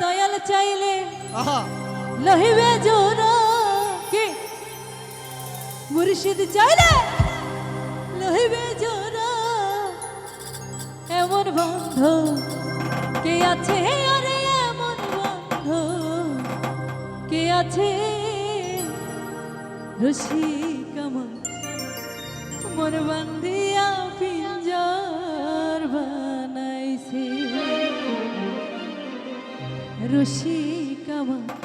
চাইলে আহা। লহিবে জোরা কি? মুর্শিদ চাইলে লহিবে জোরা। এমন বন্ধ কে আছে? আরে এমন বন্ধ কে আছে? রসিক আমার। মন বান্ধিয়া রসিক আমার।